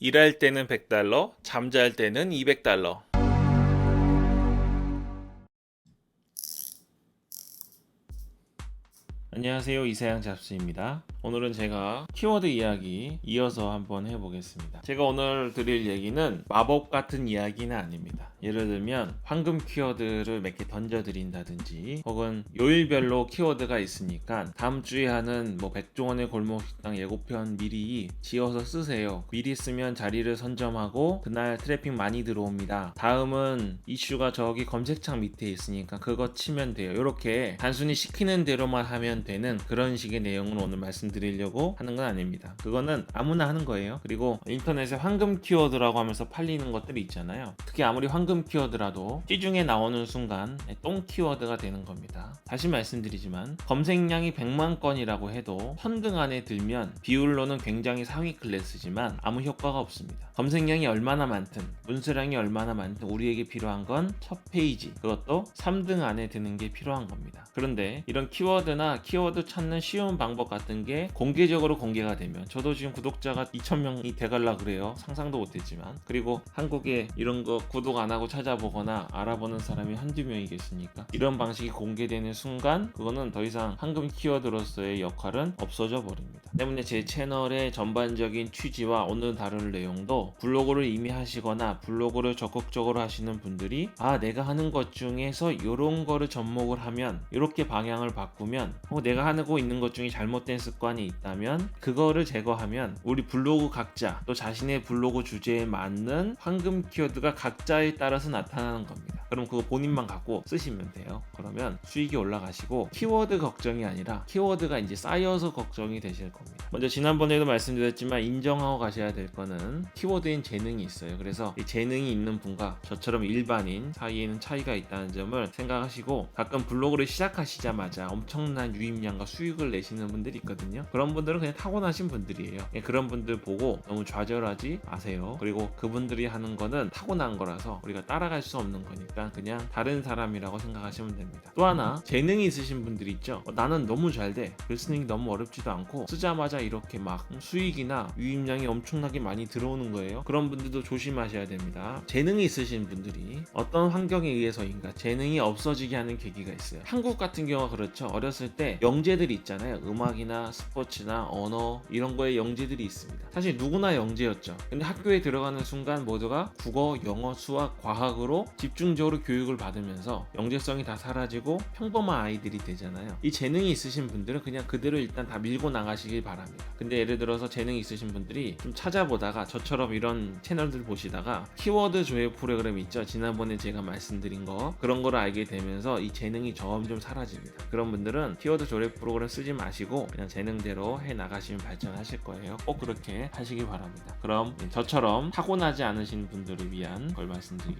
일할 때는 100달러, 잠잘 때는 200달러. 안녕하세요. 이세양 잡스입니다. 오늘은 제가 키워드 이야기 이어서 한번 해보겠습니다. 제가 오늘 드릴 얘기는 마법 같은 이야기는 아닙니다. 예를 들면 황금 키워드를 몇 개 던져드린다든지 혹은 요일별로 키워드가 있으니까 다음 주에 하는 뭐 백종원의 골목 식당 예고편 미리 지어서 쓰세요. 미리 쓰면 자리를 선점하고 그날 트래픽 많이 들어옵니다. 다음은 이슈가 저기 검색창 밑에 있으니까 그거 치면 돼요. 이렇게 단순히 시키는 대로만 하면 되는 그런 식의 내용을 오늘 말씀드리려고 하는 건 아닙니다. 그거는 아무나 하는 거예요. 그리고 인터넷에 황금 키워드라고 하면서 팔리는 것들이 있잖아요. 특히 아무리 황금 키워드라도 시중에 나오는 순간 똥 키워드가 되는 겁니다. 다시 말씀드리지만 검색량이 100만 건이라고 해도 천등 안에 들면 비율로는 굉장히 상위 클래스지만 아무 효과가 없습니다. 검색량이 얼마나 많든 문서량이 얼마나 많든 우리에게 필요한 건 첫 페이지 그것도 3등 안에 드는 게 필요한 겁니다. 그런데 이런 키워드나 키워드 찾는 쉬운 방법 같은 게 공개적으로 공개가 되면 저도 지금 구독자가 2,000명이 돼갈라 그래요. 상상도 못했지만 그리고 한국에 이런 거 구독 안 하고 찾아보거나 알아보는 사람이 한두 명이 겠습니까? 이런 방식이 공개되는 순간 그거는 더 이상 황금 키워드로서의 역할은 없어져 버립니다. 때문에 제 채널의 전반적인 취지와 오늘 다룰 내용도 블로그를 이미 하시거나 블로그를 적극적으로 하시는 분들이 아 내가 하는 것 중에서 이런 거를 접목을 하면 이렇게 방향을 바꾸면 어, 내가 하고 있는 것 중에 잘못된 습관이 있다면 그거를 제거하면 우리 블로그 각자 또 자신의 블로그 주제에 맞는 황금 키워드가 각자에 따라 서 나타나는 겁니다. 그럼 그거 본인만 갖고 쓰시면 돼요. 그러면 수익이 올라가시고 키워드 걱정이 아니라 키워드가 이제 쌓여서 걱정이 되실 겁니다. 먼저 지난번에도 말씀드렸지만 인정하고 가셔야 될 거는 키워드엔 재능이 있어요. 그래서 이 재능이 있는 분과 저처럼 일반인 사이에는 차이가 있다는 점을 생각하시고 가끔 블로그를 시작하시자마자 엄청난 유입량과 수익을 내시는 분들이 있거든요. 그런 분들은 그냥 타고나신 분들이에요. 예, 그런 분들 보고 너무 좌절하지 마세요. 그리고 그분들이 하는 거는 타고난 거라서 우리가 따라갈 수 없는 거니까 그냥 다른 사람이라고 생각하시면 됩니다. 또 하나 재능이 있으신 분들이 있죠. 어, 나는 너무 잘 돼. 글 쓰는 게 너무 어렵지도 않고 쓰자마자 이렇게 막 수익이나 유입량이 엄청나게 많이 들어오는 거예요. 그런 분들도 조심하셔야 됩니다. 재능이 있으신 분들이 어떤 환경에 의해서인가 재능이 없어지게 하는 계기가 있어요. 한국 같은 경우가 그렇죠. 어렸을 때 영재들이 있잖아요. 음악이나 스포츠나 언어 이런 거에 영재들이 있습니다. 사실 누구나 영재였죠. 근데 학교에 들어가는 순간 모두가 국어, 영어, 수학, 과학 으로 집중적으로 교육을 받으면서 영재성이 다 사라지고 평범한 아이들이 되잖아요. 이 재능이 있으신 분들은 그냥 그대로 일단 다 밀고 나가시길 바랍니다. 근데 예를 들어서 재능이 있으신 분들이 좀 찾아보다가 저처럼 이런 채널들 보시다가 키워드 조회 프로그램 있죠. 지난번에 제가 말씀드린 거 그런 거를 알게 되면서 이 재능이 점점 사라집니다. 그런 분들은 키워드 조회 프로그램 쓰지 마시고 그냥 재능대로 해 나가시면 발전하실 거예요. 꼭 그렇게 하시길 바랍니다. 그럼 저처럼 타고나지 않으신 분들을 위한 걸 말씀드리겠습니다.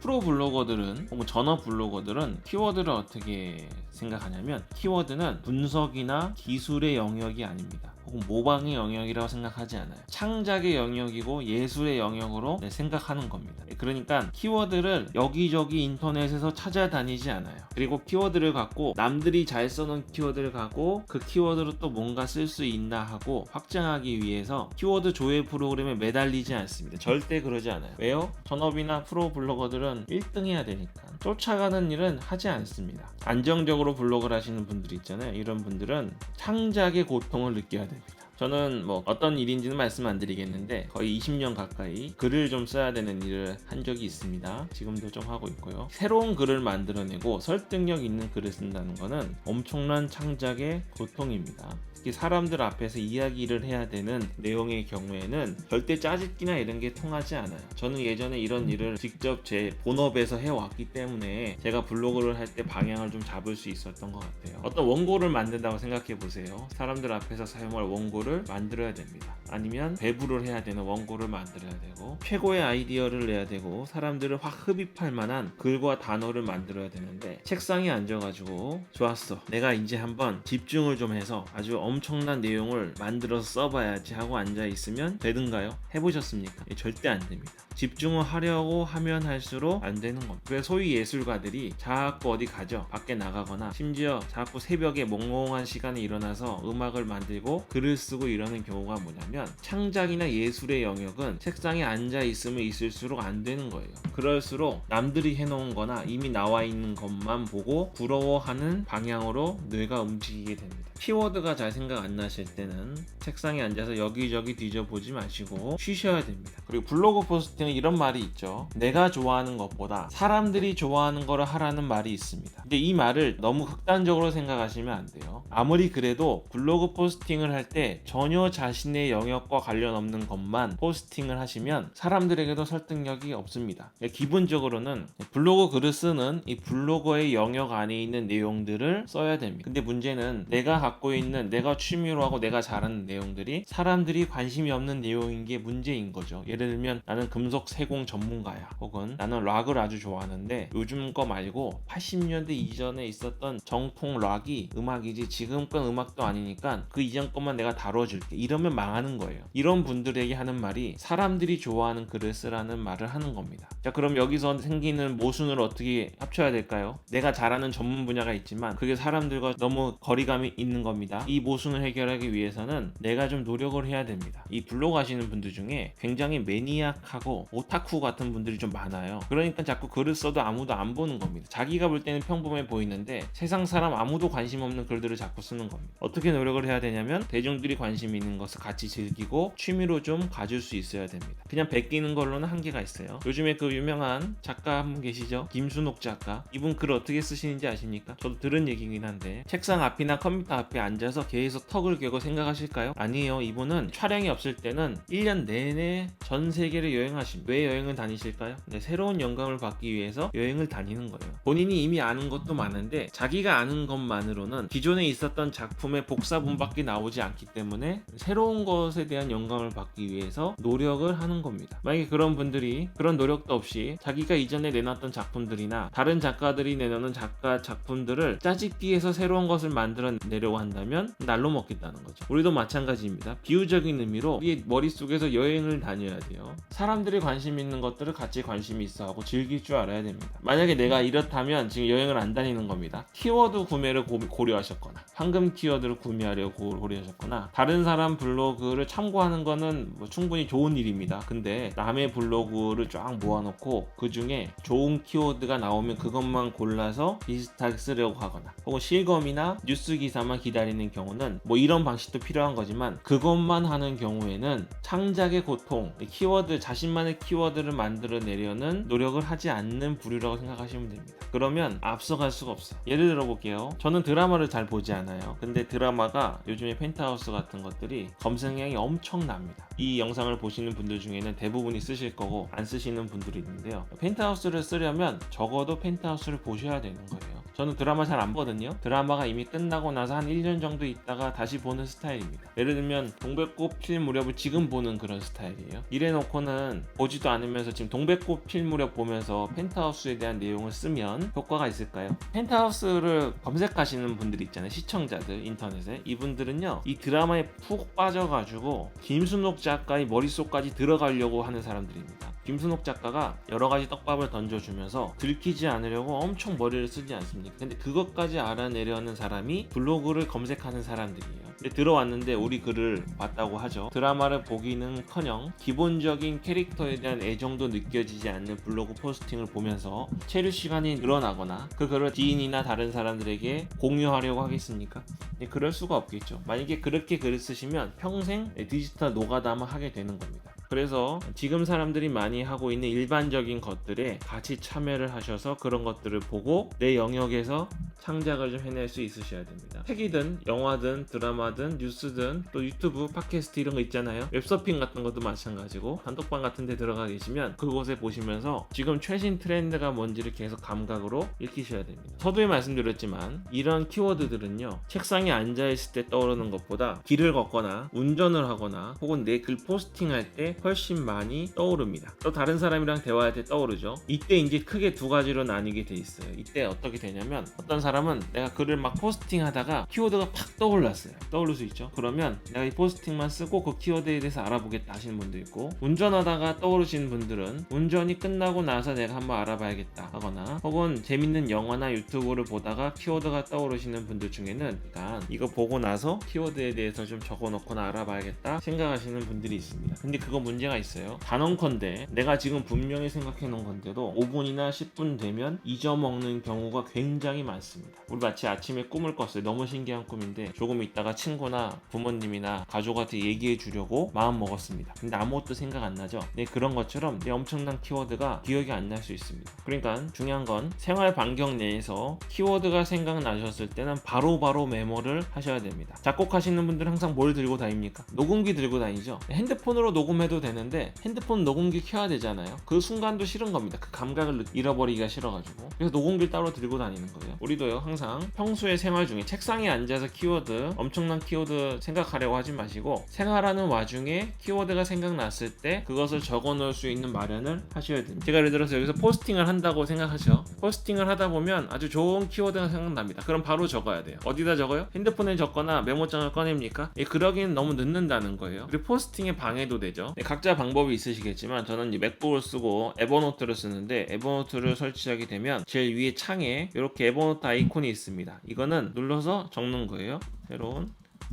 프로 블로거들은 혹은 전업 블로거들은 키워드를 어떻게 생각하냐면 키워드는 분석이나 기술의 영역이 아닙니다. 혹은 모방의 영역이라고 생각하지 않아요. 창작의 영역이고 예술의 영역으로 네, 생각하는 겁니다. 그러니까 키워드를 여기저기 인터넷에서 찾아다니지 않아요. 그리고 키워드를 갖고 남들이 잘 써놓은 키워드를 갖고 그 키워드로 또 뭔가 쓸 수 있나 하고 확장하기 위해서 키워드 조회 프로그램에 매달리지 않습니다. 절대 그러지 않아요. 왜요? 전업이나 프로 블로거들은 1등 해야 되니까. 쫓아가는 일은 하지 않습니다. 안정적으로 블로그를 하시는 분들 있잖아요. 이런 분들은 창작의 고통을 느껴야 됩니다. 저는 뭐 어떤 일인지는 말씀 안 드리겠는데 거의 20년 가까이 글을 좀 써야 되는 일을 한 적이 있습니다. 지금도 좀 하고 있고요. 새로운 글을 만들어내고 설득력 있는 글을 쓴다는 것은 엄청난 창작의 고통입니다. 특히 사람들 앞에서 이야기를 해야 되는 내용의 경우에는 절대 짜집기나 이런 게 통하지 않아요. 저는 예전에 이런 일을 직접 제 본업에서 해왔기 때문에 제가 블로그를 할 때 방향을 좀 잡을 수 있었던 것 같아요. 어떤 원고를 만든다고 생각해 보세요. 사람들 앞에서 사용할 원고를 만들어야 됩니다. 아니면 배부를 해야 되는 원고를 만들어야 되고 최고의 아이디어를 내야 되고 사람들을 확 흡입할 만한 글과 단어를 만들어야 되는데 책상에 앉아가지고 좋았어. 내가 이제 한번 집중을 좀 해서 아주 엄청난 내용을 만들어서 써봐야지 하고 앉아 있으면 되든가요? 해보셨습니까? 예, 절대 안 됩니다. 집중을 하려고 하면 할수록 안 되는 겁니다. 그래서 소위 예술가들이 자꾸 어디 가죠. 밖에 나가거나 심지어 자꾸 새벽에 몽롱한 시간에 일어나서 음악을 만들고 글을 쓰고 쓰고 이러는 경우가 뭐냐면 창작이나 예술의 영역은 책상에 앉아 있으면 있을수록 안 되는 거예요. 그럴수록 남들이 해놓은 거나 이미 나와 있는 것만 보고 부러워하는 방향으로 뇌가 움직이게 됩니다. 키워드가 잘 생각 안 나실 때는 책상에 앉아서 여기저기 뒤져보지 마시고 쉬셔야 됩니다. 그리고 블로그 포스팅은 이런 말이 있죠. 내가 좋아하는 것보다 사람들이 좋아하는 거를 하라는 말이 있습니다. 근데 이 말을 너무 극단적으로 생각하시면 안 돼요. 아무리 그래도 블로그 포스팅을 할 때 전혀 자신의 영역과 관련 없는 것만 포스팅을 하시면 사람들에게도 설득력이 없습니다. 기본적으로는 블로그 글을 쓰는 이 블로거의 영역 안에 있는 내용들을 써야 됩니다. 근데 문제는 내가 갖고 있는 내가 취미로 하고 내가 잘하는 내용들이 사람들이 관심이 없는 내용인 게 문제인 거죠. 예를 들면 나는 금속 세공 전문가야. 혹은 나는 락을 아주 좋아하는데 요즘 거 말고 80년대 이전에 있었던 정통 락이 음악이지 지금 건 음악도 아니니까 그 이전 것만 내가 다 뤄줄게. 이러면 망하는 거예요. 이런 분들에게 하는 말이 사람들이 좋아하는 글을 쓰라는 말을 하는 겁니다. 자 그럼 여기서 생기는 모순을 어떻게 합쳐야 될까요? 내가 잘하는 전문 분야가 있지만 그게 사람들과 너무 거리감이 있는 겁니다. 이 모순을 해결하기 위해서는 내가 좀 노력을 해야 됩니다. 이 블로그 하시는 분들 중에 굉장히 매니악하고 오타쿠 같은 분들이 좀 많아요. 그러니까 자꾸 글을 써도 아무도 안 보는 겁니다. 자기가 볼 때는 평범해 보이는데 세상 사람 아무도 관심 없는 글들을 자꾸 쓰는 겁니다. 어떻게 노력을 해야 되냐면 대중들이 관심 있는 것을 같이 즐기고 취미로 좀 가질 수 있어야 됩니다. 그냥 베끼는 걸로는 한계가 있어요. 요즘에 그 유명한 작가 한 분 계시죠? 김순옥 작가. 이분 글 어떻게 쓰시는지 아십니까? 저도 들은 얘기긴 한데 책상 앞이나 컴퓨터 앞에 앉아서 계속 턱을 괴고 생각하실까요? 아니에요. 이분은 촬영이 없을 때는 1년 내내 전 세계를 여행하십니다. 왜 여행을 다니실까요? 네, 새로운 영감을 받기 위해서 여행을 다니는 거예요. 본인이 이미 아는 것도 많은데 자기가 아는 것만으로는 기존에 있었던 작품의 복사본밖에 나오지 않기 때문에 새로운 것에 대한 영감을 받기 위해서 노력을 하는 겁니다. 만약에 그런 분들이 그런 노력도 없이 자기가 이전에 내놨던 작품들이나 다른 작가들이 내놓는 작가 작품들을 짜집기해서 새로운 것을 만들어내려고 한다면 날로 먹겠다는 거죠. 우리도 마찬가지입니다. 비유적인 의미로 우리 머릿속에서 여행을 다녀야 돼요. 사람들이 관심 있는 것들을 같이 관심이 있어 하고 즐길 줄 알아야 됩니다. 만약에 내가 이렇다면 지금 여행을 안 다니는 겁니다. 키워드 구매를 고, 고려하셨거나 황금 키워드를 구매하려고 고려하셨거나 다른 사람 블로그를 참고하는 거는 뭐 충분히 좋은 일입니다. 근데 남의 블로그를 쫙 모아놓고 그 중에 좋은 키워드가 나오면 그것만 골라서 비슷하게 쓰려고 하거나 혹은 실검이나 뉴스 기사만 기다리는 경우는 뭐 이런 방식도 필요한 거지만 그것만 하는 경우에는 창작의 고통, 키워드 자신만의 키워드를 만들어내려는 노력을 하지 않는 부류라고 생각하시면 됩니다. 그러면 앞서갈 수가 없어요. 예를 들어 볼게요. 저는 드라마를 잘 보지 않아요. 근데 드라마가 요즘에 펜트하우스 같은 것들이 검색량이 엄청납니다. 이 영상을 보시는 분들 중에는 대부분이 쓰실 거고 안 쓰시는 분들이 있는데요. 펜트하우스를 쓰려면 적어도 펜트하우스를 보셔야 되는 거예요. 저는 드라마 잘 안 보거든요. 드라마가 이미 끝나고 나서 한 1년 정도 있다가 다시 보는 스타일입니다. 예를 들면 동백꽃 필 무렵을 지금 보는 그런 스타일이에요. 이래놓고는 보지도 않으면서 지금 동백꽃 필 무렵 보면서 펜트하우스에 대한 내용을 쓰면 효과가 있을까요? 펜트하우스를 검색하시는 분들 있잖아요. 시청자들 인터넷에 이분들은요 이 드라마에 푹 빠져가지고 김순옥 작가의 머릿속까지 들어가려고 하는 사람들입니다. 김순옥 작가가 여러 가지 떡밥을 던져주면서 들키지 않으려고 엄청 머리를 쓰지 않습니까? 근데 그것까지 알아내려는 사람이 블로그를 검색하는 사람들이에요. 근데 들어왔는데 우리 글을 봤다고 하죠. 드라마를 보기는 커녕 기본적인 캐릭터에 대한 애정도 느껴지지 않는 블로그 포스팅을 보면서 체류 시간이 늘어나거나 그 글을 지인이나 다른 사람들에게 공유하려고 하겠습니까? 네, 그럴 수가 없겠죠. 만약에 그렇게 글을 쓰시면 평생 디지털 노가다만 하게 되는 겁니다. 그래서 지금 사람들이 많이 하고 있는 일반적인 것들에 같이 참여를 하셔서 그런 것들을 보고 내 영역에서 창작을 좀 해낼 수 있으셔야 됩니다. 책이든 영화든 드라마든 뉴스든 또 유튜브, 팟캐스트 이런 거 있잖아요. 웹서핑 같은 것도 마찬가지고 단톡방 같은 데 들어가 계시면 그곳에 보시면서 지금 최신 트렌드가 뭔지를 계속 감각으로 읽히셔야 됩니다. 서두에 말씀드렸지만 이런 키워드들은요. 책상에 앉아 있을 때 떠오르는 것보다 길을 걷거나 운전을 하거나 혹은 내 글 포스팅할 때 훨씬 많이 떠오릅니다. 또 다른 사람이랑 대화할 때 떠오르죠. 이때 이제 크게 두 가지로 나뉘게 돼 있어요. 이때 어떻게 되냐면 어떤 사람은 내가 글을 막 포스팅 하다가 키워드가 팍 떠올랐어요. 떠오를 수 있죠. 그러면 내가 이 포스팅만 쓰고 그 키워드에 대해서 알아보겠다 하시는 분도 있고 운전하다가 떠오르시는 분들은 운전이 끝나고 나서 내가 한번 알아봐야겠다 하거나 혹은 재밌는 영화나 유튜브를 보다가 키워드가 떠오르시는 분들 중에는 일단 이거 보고 나서 키워드에 대해서 좀 적어놓거나 알아봐야겠다 생각하시는 분들이 있습니다. 근데 그거 문제가 있어요. 단언컨대 내가 지금 분명히 생각해 놓은 건데도 5분이나 10분 되면 잊어먹는 경우가 굉장히 많습니다. 우리 마치 아침에 꿈을 꿨어요. 너무 신기한 꿈인데 조금 있다가 친구나 부모님이나 가족한테 얘기해 주려고 마음 먹었습니다. 근데 아무것도 생각 안 나죠. 네, 그런 것처럼 내 엄청난 키워드가 기억이 안 날 수 있습니다. 그러니까 중요한 건 생활 반경 내에서 키워드가 생각나셨을 때는 바로바로 메모를 하셔야 됩니다. 작곡하시는 분들은 항상 뭘 들고 다닙니까? 녹음기 들고 다니죠. 핸드폰으로 녹음해도 되는데 핸드폰 녹음기 켜야 되잖아요. 그 순간도 싫은 겁니다. 그 감각을 잃어버리기가 싫어가지고. 그래서 녹음기를 따로 들고 다니는 거예요. 우리도요, 항상 평소에 생활 중에 책상에 앉아서 키워드, 엄청난 키워드 생각하려고 하지 마시고 생활하는 와중에 키워드가 생각났을 때 그것을 적어 놓을 수 있는 마련을 하셔야 됩니다. 제가 예를 들어서 여기서 포스팅을 한다고 생각하죠. 포스팅을 하다 보면 아주 좋은 키워드가 생각납니다. 그럼 바로 적어야 돼요. 어디다 적어요? 핸드폰에 적거나 메모장을 꺼냅니까? 예, 그러기는 너무 늦는다는 거예요. 그리고 포스팅에 방해도 되죠. 예, 각자 방법이 있으시겠지만 저는 이제 맥북을 쓰고 에버노트를 쓰는데 에버노트를 설치하게 되면 제일 위에 창에 이렇게 에버노트 아이콘이 있습니다. 이거는 눌러서 적는 거예요. 새로운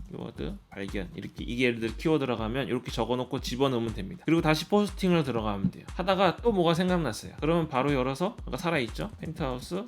키워드 발견. 이렇게 이게 예를 들어 키워드라고 하면 이렇게 적어놓고 집어넣으면 됩니다. 그리고 다시 포스팅을 들어가면 돼요. 하다가 또 뭐가 생각났어요. 그러면 바로 열어서 아까 살아있죠? 펜트하우스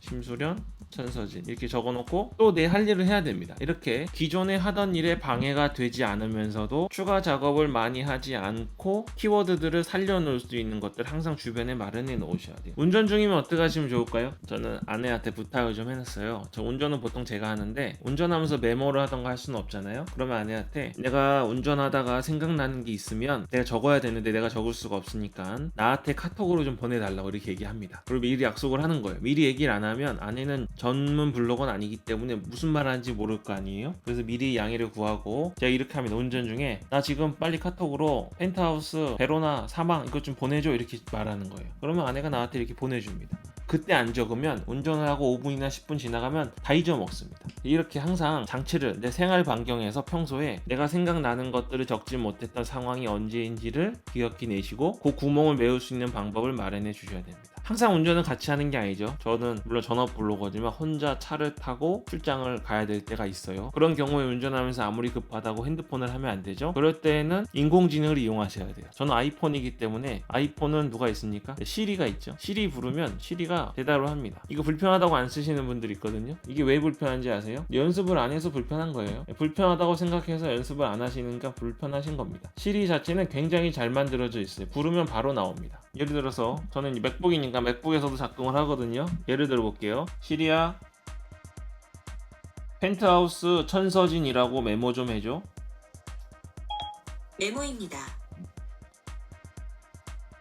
심수련 천서진 이렇게 적어놓고 또 내 할 일을 해야 됩니다. 이렇게 기존에 하던 일에 방해가 되지 않으면서도 추가 작업을 많이 하지 않고 키워드들을 살려놓을 수 있는 것들 항상 주변에 마련해 놓으셔야 돼요. 운전 중이면 어떻게 하시면 좋을까요? 저는 아내한테 부탁을 좀 해놨어요. 저 운전은 보통 제가 하는데 운전하면서 메모를 하던가 할 수는 없잖아요. 그러면 아내한테 내가 운전하다가 생각나는 게 있으면 내가 적어야 되는데 내가 적을 수가 없으니까 나한테 카톡으로 좀 보내달라고 이렇게 얘기합니다. 그리고 미리 약속을 하는 거예요. 미리 얘기를 안 하면 아내는 전문 블로거는 아니기 때문에 무슨 말 하는지 모를 거 아니에요? 그래서 미리 양해를 구하고 제가 이렇게 합니다. 운전 중에 나 지금 빨리 카톡으로 펜트하우스 베로나 사망 이것 좀 보내줘 이렇게 말하는 거예요. 그러면 아내가 나한테 이렇게 보내줍니다. 그때 안 적으면 운전을 하고 5분이나 10분 지나가면 다 잊어먹습니다. 이렇게 항상 장치를 내 생활 반경에서 평소에 내가 생각나는 것들을 적지 못했던 상황이 언제인지를 기억해 내시고 그 구멍을 메울 수 있는 방법을 마련해 주셔야 됩니다. 항상 운전을 같이 하는 게 아니죠. 저는 물론 전업 블로거지만 혼자 차를 타고 출장을 가야 될 때가 있어요. 그런 경우에 운전하면서 아무리 급하다고 핸드폰을 하면 안 되죠. 그럴 때는 인공지능을 이용하셔야 돼요. 저는 아이폰이기 때문에 아이폰은 누가 있습니까? 시리가 있죠. 시리 부르면 시리가 대답을 합니다. 이거 불편하다고 안 쓰시는 분들 있거든요. 이게 왜 불편한지 아세요? 연습을 안 해서 불편한 거예요. 불편하다고 생각해서 연습을 안 하시니까 불편하신 겁니다. 시리 자체는 굉장히 잘 만들어져 있어요. 부르면 바로 나옵니다. 예를 들어서 저는 이 맥북이니까 맥북에서도 작동을 하거든요. 예를 들어 볼게요. 시리아 펜트하우스 천서진이라고 메모 좀 해줘. 메모입니다.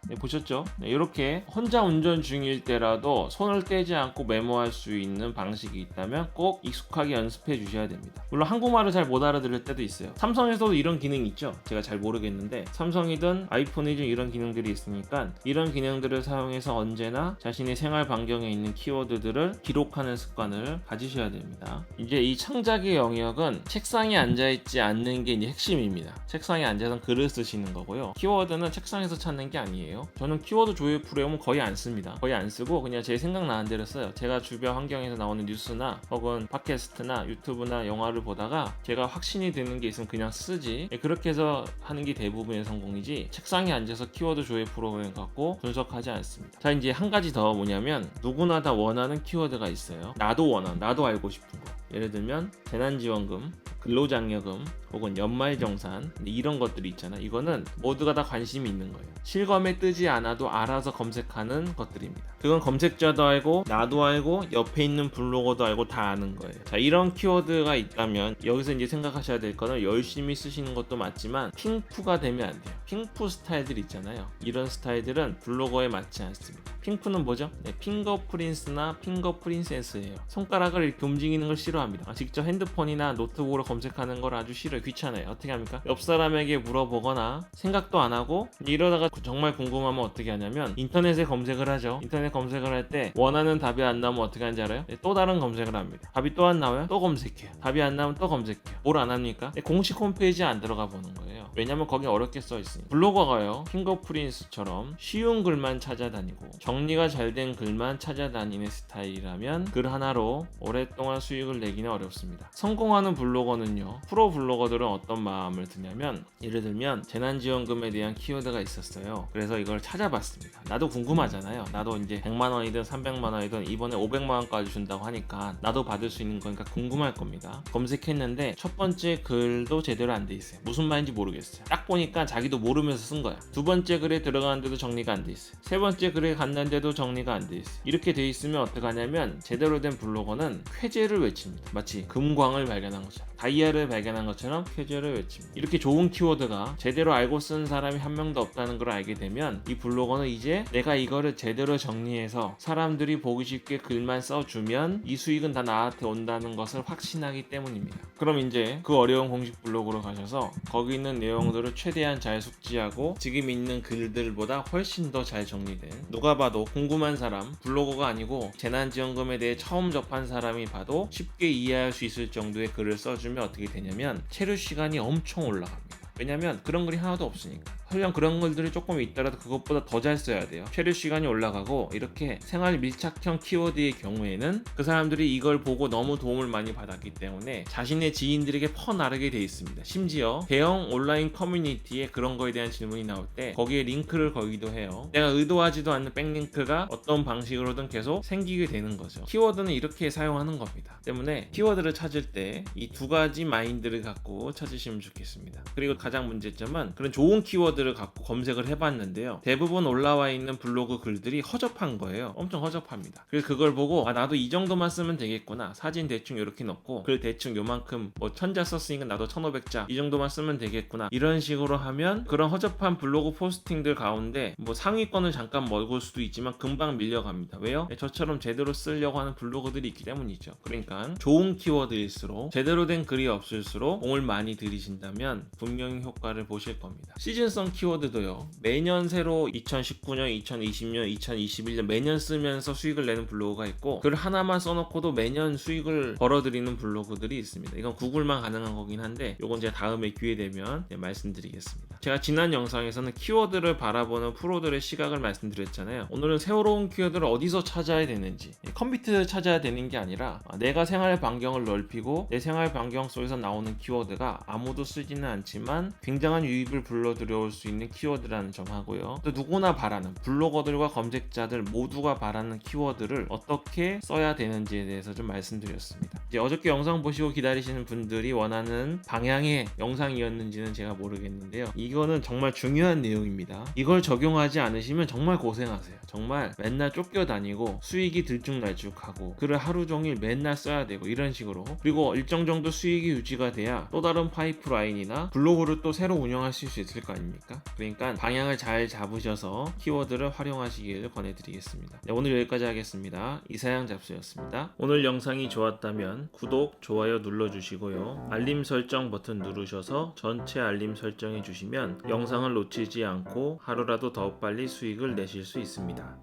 네, 보셨죠? 네, 이렇게 혼자 운전 중일 때라도 손을 떼지 않고 메모할 수 있는 방식이 있다면 꼭 익숙하게 연습해 주셔야 됩니다. 물론 한국말을 잘 못 알아들을 때도 있어요. 삼성에서도 이런 기능이 있죠. 제가 잘 모르겠는데 삼성이든 아이폰이든 이런 기능들이 있으니까 이런 기능들을 사용해서 언제나 자신의 생활 반경에 있는 키워드들을 기록하는 습관을 가지셔야 됩니다. 이제 이 창작의 영역은 책상에 앉아 있지 않는 게 이제 핵심입니다. 책상에 앉아서 글을 쓰시는 거고요. 키워드는 책상에서 찾는 게 아니에요. 저는 키워드 조회 프로그램은 거의 안 씁니다. 거의 안 쓰고 그냥 제 생각나는 대로 써요. 제가 주변 환경에서 나오는 뉴스나 혹은 팟캐스트나 유튜브나 영화를 보다가 제가 확신이 드는 게 있으면 그냥 쓰지. 예, 그렇게 해서 하는 게 대부분의 성공이지. 책상에 앉아서 키워드 조회 프로그램 갖고 분석하지 않습니다. 자 이제 한 가지 더 뭐냐면 누구나 다 원하는 키워드가 있어요. 나도 원한, 나도 알고 싶은 거. 예를 들면 재난지원금, 근로장려금 혹은 연말정산 이런 것들이 있잖아. 이거는 모두가 다 관심이 있는 거예요. 실검에 뜨지 않아도 알아서 검색하는 것들입니다. 그건 검색자도 알고 나도 알고 옆에 있는 블로거도 알고 다 아는 거예요. 자 이런 키워드가 있다면 여기서 이제 생각하셔야 될 거는 열심히 쓰시는 것도 맞지만 핑푸가 되면 안 돼요. 핑푸 스타일들 있잖아요. 이런 스타일들은 블로거에 맞지 않습니다. 핑프는 뭐죠? 네, 핑거 프린스나 핑거 프린세스예요. 손가락을 이렇게 움직이는 걸 싫어합니다. 아, 직접 핸드폰이나 노트북으로 검색하는 걸 아주 싫어요. 귀찮아요. 어떻게 합니까? 옆 사람에게 물어보거나 생각도 안 하고 이러다가 정말 궁금하면 어떻게 하냐면 인터넷에 검색을 하죠. 인터넷 검색을 할 때 원하는 답이 안 나오면 어떻게 하는지 알아요? 네, 또 다른 검색을 합니다. 답이 또 안 나와요? 또 검색해요. 답이 안 나오면 또 검색해요. 뭘 안 합니까? 네, 공식 홈페이지에 안 들어가 보는 거예요. 왜냐면 거기 어렵게 써 있으니. 블로거가요. 핑거프린스처럼 쉬운 글만 찾아다니고 정 리가 잘 된 글만 찾아다니는 스타일이라면 글 하나로 오랫동안 수익을 내기는 어렵습니다. 성공하는 블로거는요. 프로 블로거들은 어떤 마음을 드냐면 예를 들면 재난지원금에 대한 키워드가 있었어요. 그래서 이걸 찾아봤습니다. 나도 궁금하잖아요. 나도 이제 100만 원이든 300만 원이든 이번에 500만 원까지 준다고 하니까 나도 받을 수 있는 거니까 궁금할 겁니다. 검색했는데 첫 번째 글도 제대로 안 돼 있어요. 무슨 말인지 모르겠어요. 딱 보니까 자기도 모르면서 쓴 거야. 두 번째 글에 들어가는데도 정리가 안 돼 있어요. 세 번째 글에 갔 는데도 정리가 안 돼 있어요. 이렇게 돼 있으면 어떡하냐면 제대로 된 블로거는 쾌재를 외칩니다. 마치 금광을 발견한 것처럼 다이아를 발견한 것처럼 쾌재를 외칩니다. 이렇게 좋은 키워드가 제대로 알고 쓴 사람이 한 명도 없다는 걸 알게 되면 이 블로거는 이제 내가 이거를 제대로 정리해서 사람들이 보기 쉽게 글만 써주면 이 수익은 다 나한테 온다는 것을 확신하기 때문입니다. 그럼 이제 그 어려운 공식 블로그로 가셔서 거기 있는 내용들을 최대한 잘 숙지하고 지금 있는 글들보다 훨씬 더 잘 정리된 누가 봐도 궁금한 사람 블로거가 아니고 재난지원금에 대해 처음 접한 사람이 봐도 쉽게 이해할 수 있을 정도의 글을 써주면 어떻게 되냐면 체류 시간이 엄청 올라갑니다. 왜냐면 그런 글이 하나도 없으니까. 설령 그런 글들이 조금 있더라도 그것보다 더 잘 써야 돼요. 체류 시간이 올라가고 이렇게 생활 밀착형 키워드의 경우에는 그 사람들이 이걸 보고 너무 도움을 많이 받았기 때문에 자신의 지인들에게 퍼나르게 돼 있습니다. 심지어 대형 온라인 커뮤니티에 그런 거에 대한 질문이 나올 때 거기에 링크를 걸기도 해요. 내가 의도하지도 않는 백링크가 어떤 방식으로든 계속 생기게 되는 거죠. 키워드는 이렇게 사용하는 겁니다. 때문에 키워드를 찾을 때 이 두 가지 마인드를 갖고 찾으시면 좋겠습니다. 그리고 가장 문제점은 그런 좋은 키워드 를 갖고 검색을 해봤는데요. 대부분 올라와 있는 블로그 글들이 허접한 거예요. 엄청 허접합니다. 그래서 그걸 보고 아 나도 이 정도만 쓰면 되겠구나. 사진 대충 이렇게 넣고 글 대충 요만큼 뭐 천자 썼으니까 나도 1500자 이 정도만 쓰면 되겠구나. 이런 식으로 하면 그런 허접한 블로그 포스팅들 가운데 뭐 상위권을 잠깐 먹을 수도 있지만 금방 밀려갑니다. 왜요? 네, 저처럼 제대로 쓰려고 하는 블로그들이 있기 때문이죠. 그러니까 좋은 키워드일수록 제대로 된 글이 없을수록 공을 많이 들이신다면 분명히 효과를 보실 겁니다. 시즌성 키워드도요. 매년 새로 2019년, 2020년, 2021년 매년 쓰면서 수익을 내는 블로그가 있고 글 하나만 써놓고도 매년 수익을 벌어들이는 블로그들이 있습니다. 이건 구글만 가능한 거긴 한데 이건 제가 다음에 기회 되면 네, 말씀드리겠습니다. 제가 지난 영상에서는 키워드를 바라보는 프로들의 시각을 말씀드렸잖아요. 오늘은 새로운 키워드를 어디서 찾아야 되는지 예, 컴퓨터에서 찾아야 되는 게 아니라 아, 내가 생활 반경을 넓히고 내 생활 반경 속에서 나오는 키워드가 아무도 쓰지는 않지만 굉장한 유입을 불러들여올 수 있는 키워드라는 점 하고요. 또 누구나 바라는 블로거들과 검색자들 모두가 바라는 키워드를 어떻게 써야 되는지에 대해서 좀 말씀드렸습니다. 이제 어저께 영상 보시고 기다리시는 분들이 원하는 방향의 영상이었는지는 제가 모르겠는데요. 이거는 정말 중요한 내용입니다. 이걸 적용하지 않으시면 정말 고생하세요. 정말 맨날 쫓겨다니고 수익이 들쭉날쭉하고 글을 하루 종일 맨날 써야 되고 이런 식으로 그리고 일정 정도 수익이 유지가 돼야 또 다른 파이프라인이나 블로그를 또 새로 운영하실 수 있을 거 아닙니까? 그러니까 방향을 잘 잡으셔서 키워드를 활용하시기를 권해드리겠습니다. 네, 오늘 여기까지 하겠습니다. 이사양 잡수였습니다. 오늘 영상이 좋았다면 구독, 좋아요 눌러주시고요. 알림 설정 버튼 누르셔서 전체 알림 설정해 주시면 영상을 놓치지 않고 하루라도 더 빨리 수익을 내실 수 있습니다.